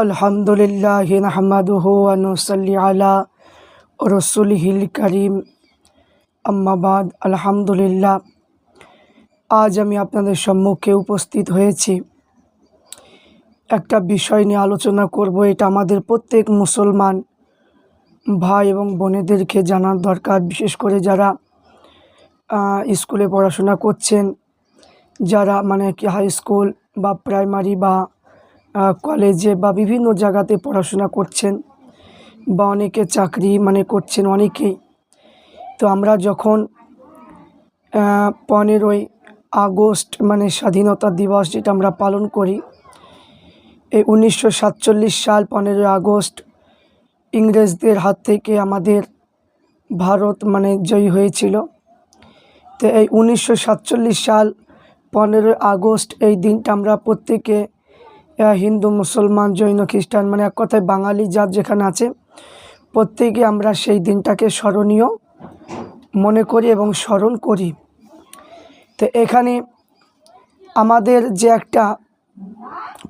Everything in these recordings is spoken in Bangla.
الحمد لله نحمده ونصلي على رسوله الكريم আম্মা বাদ আলহামদুলিল্লাহ আজ আমি আপনাদের সম্মুখে উপস্থিত হয়েছি একটা বিষয় নিয়ে আলোচনা করব এটা আমাদের প্রত্যেক মুসলমান ভাই এবং বোনেদেরকে জানার দরকার বিশেষ করে যারা আহ, স্কুলে পড়াশোনা করছেন যারা মানে কি হাই স্কুল বা প্রাইমারি বা আহ, কলেজে বা বিভিন্ন জায়গাতে পড়াশোনা করছেন বা অনেকে চাকরি মানে করছেন অনেকেই। তো আমরা যখন পনেরোই আগস্ট মানে স্বাধীনতা দিবস যেটা আমরা পালন করি, এই উনিশশো সাতচল্লিশ সাল পনেরোই আগস্ট ইংরেজদের হাত থেকে আমাদের ভারত মানে জয়ী হয়েছিল। তো এই উনিশশো সাতচল্লিশ সাল পনেরোই আগস্ট এই দিনটা আমরা প্রত্যেকে হিন্দু, মুসলমান, জৈন, খ্রিস্টান মানে এক কথায় বাঙালি জাত যেখানে আছে, প্রত্যেকে আমরা সেই দিনটাকে স্মরণীয় মনে করি এবং স্মরণ করি। তো এখানে আমাদের যে একটা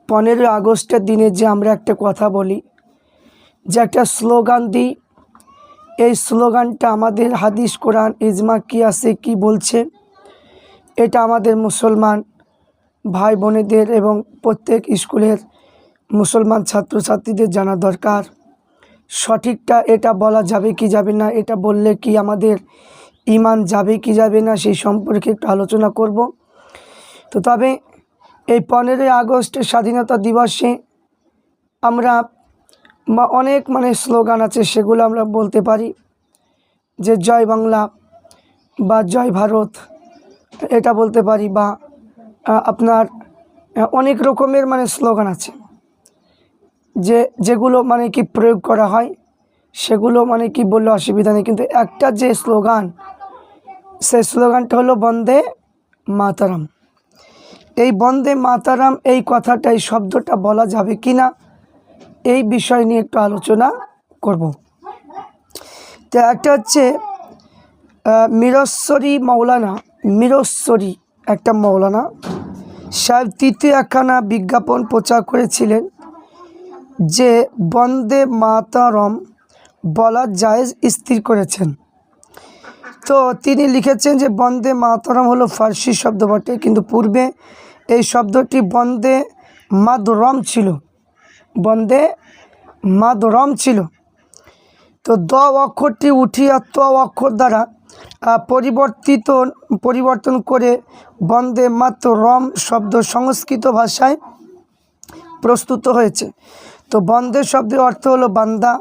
পনেরোই আগস্টের দিনে যে আমরা একটা কথা বলি, যে একটা স্লোগান দিই, এই স্লোগানটা আমাদের হাদিস কোরআন, ইজমা কি আছে কি বলছে, এটা আমাদের মুসলমান ভাই বোনেদের এবং প্রত্যেক স্কুলের মুসলমান ছাত্রছাত্রীদের জানা দরকার। সঠিকটা এটা বলা যাবে কি যাবে না, এটা বললে কি আমাদের ইমান যাবে কি যাবে না সেই সম্পর্কে একটু আলোচনা করব। তো তবে এই পনেরোই আগস্ট স্বাধীনতা দিবসে আমরা অনেক মানে স্লোগান আছে সেগুলো আমরা বলতে পারি। যে জয় বাংলা বা জয় ভারত, এটা বলতে পারি বা আপনার অনেক রকমের মানে স্লোগান আছে। যে, যেগুলো মানে কি প্রয়োগ করা হয়, সেগুলো মানে কি বললে অসুবিধা নেই। কিন্তু একটা যে স্লোগান, সেই স্লোগানটা হলো বন্দে মাতারাম। এই বন্দে মাতারাম এই কথাটা এই শব্দটা বলা যাবে কি না এই বিষয় নিয়ে একটু আলোচনা করব। তো একটা হচ্ছে মিরস্বরী মৌলানা মিরস্বরী। একটা মৌলানা সাহেব তৃতীয় একখানা বিজ্ঞাপন প্রচার করেছিলেন যে বন্দে মাতারম বলা জায়েজ স্থির করেছেন। তো তিনি লিখেছেন যে বন্দে মাতরম হলো ফার্সি শব্দ বটে, কিন্তু পূর্বে এই শব্দটি বন্দে মাদরম ছিল। বন্দে মাদরম ছিল। তো দ অক্ষরটি উঠিয়া ত অক্ষর দ্বারা পরিবর্তিত, পরিবর্তন করে বন্দে মাত্র রম শব্দ সংস্কৃত ভাষায় প্রস্তুত হয়েছে। তো বন্দে শব্দের অর্থ হলো বান্দা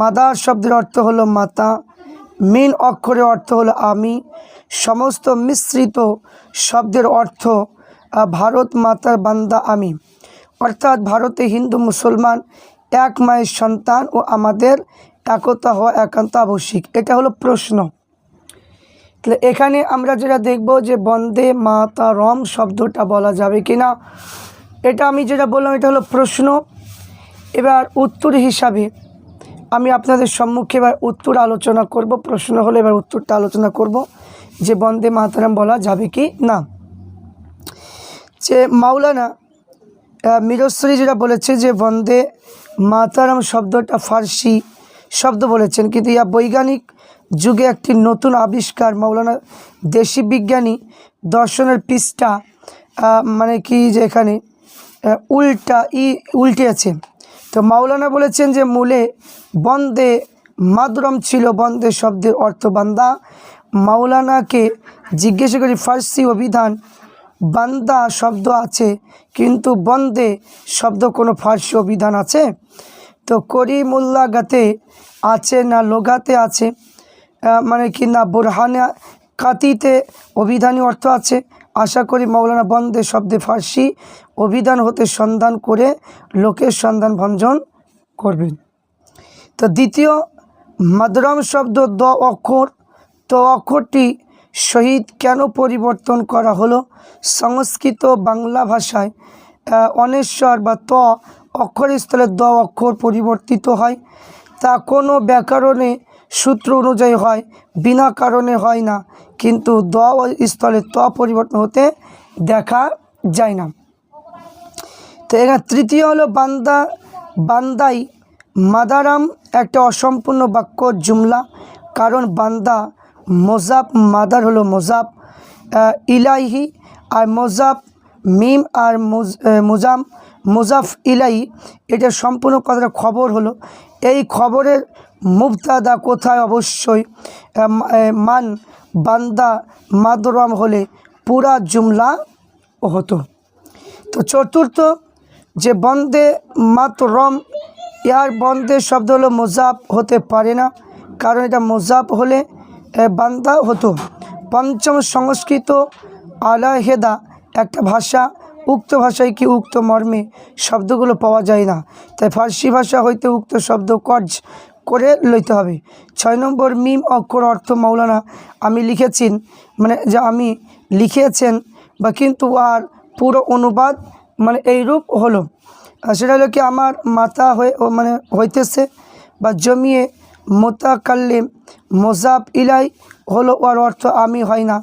মাদার শব্দের অর্থ হলো মাতা, মিন অক্ষরের অর্থ হলো আমি, সমস্ত মিশ্রিত শব্দের অর্থ ভারত মাতার বান্দা আমি। অর্থাৎ ভারতে হিন্দু মুসলমান, এক মায়ের সন্তান ও আমাদের একতা হওয়া একান্ত আবশ্যিক। এটা হলো প্রশ্ন। তাহলে এখানে আমরা যেটা দেখব যে বন্দে মাতারম শব্দটা বলা যাবে কি না এটা আমি যেটা বললাম এটা হলো প্রশ্ন। এবার উত্তর হিসাবে আমি আপনাদের সম্মুখে এবার উত্তর আলোচনা করব প্রশ্ন হলে এবার উত্তরটা আলোচনা করব যে বন্দে মাতারাম বলা যাবে কি না। যে মাওলানা আহ, মিরশ্রী যেটা বলেছে যে বন্দে মাতারাম শব্দটা ফার্সি শব্দ বলেছেন, কিন্তু ইয়া বৈজ্ঞানিক যুগে একটি নতুন আবিষ্কার মৌলানা দেশি বিজ্ঞানী দর্শনের পৃষ্ঠা মানে কি যে এখানে উল্টা ই, উল্টে আছে। তো মাওলানা বলেছেন যে মূলে বন্দে মাদুরম ছিল, বন্দে শব্দের অর্থ বান্দা। মাওলানাকে জিজ্ঞাসা করি, ফার্সি অভিধান বান্দা শব্দ আছে, কিন্তু বন্দে শব্দ কোনো ফার্সি অভিধান আছে? তো করিমুল্লা গাতে আছে না লোগাতে আছে মানে কি না, বোরহানা কাতিতে অভিধানী অর্থ আছে। আশা করি মৌলানা বন্দে শব্দে ফার্সি অভিধান হতে সন্ধান করে লোকের সন্ধান ভঞ্জন করবেন। তো দ্বিতীয়, মাদরম শব্দ দ অক্ষর। তো অক্ষরটি শহীদ কেন পরিবর্তন করা হলো? সংস্কৃত বাংলা ভাষায় অনেশ্বর বা ত অক্ষরস্থলে দ অক্ষর পরিবর্তিত হয়। তা কোনো ব্যাকরণে, সূত্র অনুযায়ী হয়, বিনা কারণে হয় না। কিন্তু দ স্থলে ত পরিবর্তন হতে দেখা যায় না। তো এখানে তৃতীয় হলো বান্দা, বান্দাই মাদারাম একটা অসম্পূর্ণ বাক্য, জুমলা। কারণ বান্দা মোজাব, মাদার হলো মোজাব ইলাইহি আর মোজাব, মিম আর মুজ- মুজাম। মুজাফ ইলাই এটা সম্পূর্ণ কথাটা খবর হলো, এই খবরের মুবতাদা কোথায়? অবশ্যই মান, বান্দা, মাদরাম হলে পুরা জুমলা হতো। তো চতুর্থ, যে বন্দে মাতরম, ইয়ার বন্দে শব্দ হলো মোজাব হতে পারে না, কারণ এটা মোজাব হলে বান্দা হতো। পঞ্চম সংস্কৃত আলাহেদা, একটা ভাষা উক্ত ভাষায় কি উক্ত মর্মে শব্দগুলো পাওয়া যায় না? তাই ফার্সি ভাষা হইতে উক্ত শব্দ কর্জ করে লইতে হবে। ছয় নম্বর মিম অক্ষর অর্থ মৌলানা। আমি লিখেছেন মানে যা আমি লিখেছেন বা কিন্তু আর পুরো অনুবাদ মানে এইরূপ হলো। সেটা হলো কি আমার মাথা হয়ে মানে হইতেছে, বা জমিয়ে মোতাকাল্লিম মোজাব ইলাই হলো ওর অর্থ আমি হয় না।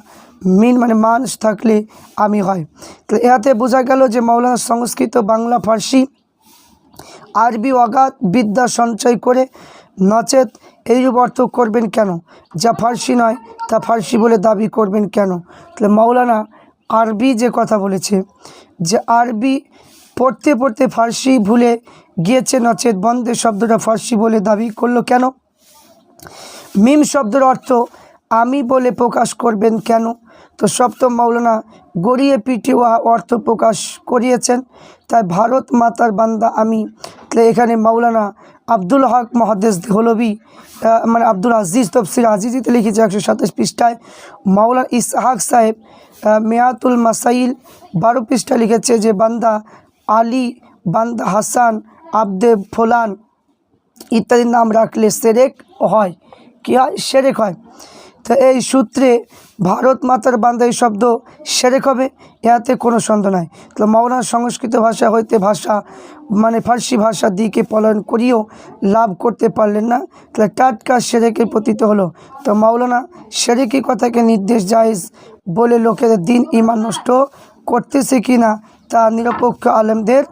মিন মানে মানুষ থাকলে আমি হয়। তো এতে বোঝা গেল যে মৌলানা সংস্কৃত, বাংলা, ফার্সি, আরবি অগাধ বিদ্যা সঞ্চয় করে নচেত এইরূপ অর্থ করবেন কেন? যা ফার্সি নয়, তা ফার্সি বলে দাবি করবেন কেন? তাহলে মৌলানা আরবি যে কথা বলেছে, যে আরবি পড়তে পড়তে ফার্সি ভুলে গিয়েছে নচেত, বন্দে শব্দটা ফার্সি বলে দাবি করল কেন? মিম শব্দের অর্থ আমি বলে প্রকাশ করবেন কেন? তো সপ্তম মৌলানা গড়িয়ে পিঠে উহা অর্থ প্রকাশ করিয়েছেন। তাই ভারত মাতার বান্দা আমি। এখানে মৌলানা আব্দুল হক মহাদেশ হলবি মানে আব্দুল আজিজ তফসির আজিজিতে লিখেছে একশো সাতাশ পৃষ্ঠায়। মৌলানা ইসহাক সাহেব মেয়াতুল মাসাইল বারো পৃষ্ঠা লিখেছে যে, বান্দা আলী, বান্দা হাসান, আবদে ফোলান ইত্যাদি নাম রাখলে সেরেক হয়। কী হয়? সেরেক হয়। তো এই সূত্রে ভারত মাতার বান্দা এই শব্দ সেরেক হবে, এতে কোনো সন্দেহ নাই। তো মৌলানা সংস্কৃত ভাষা হইতে ভাষা মানে ফার্সি ভাষার দিকে পলায়ন করিয়েও লাভ করতে পারলেন না। তাহলে টাটকা সেরেকের পতিত হলো। তো মাওলানা, সেরেকি কথাকে নির্দেশ জায়েজ বলে লোকেদের দিন ইমান নষ্ট করতেছে কি না তা নিরপেক্ষ আলেমদের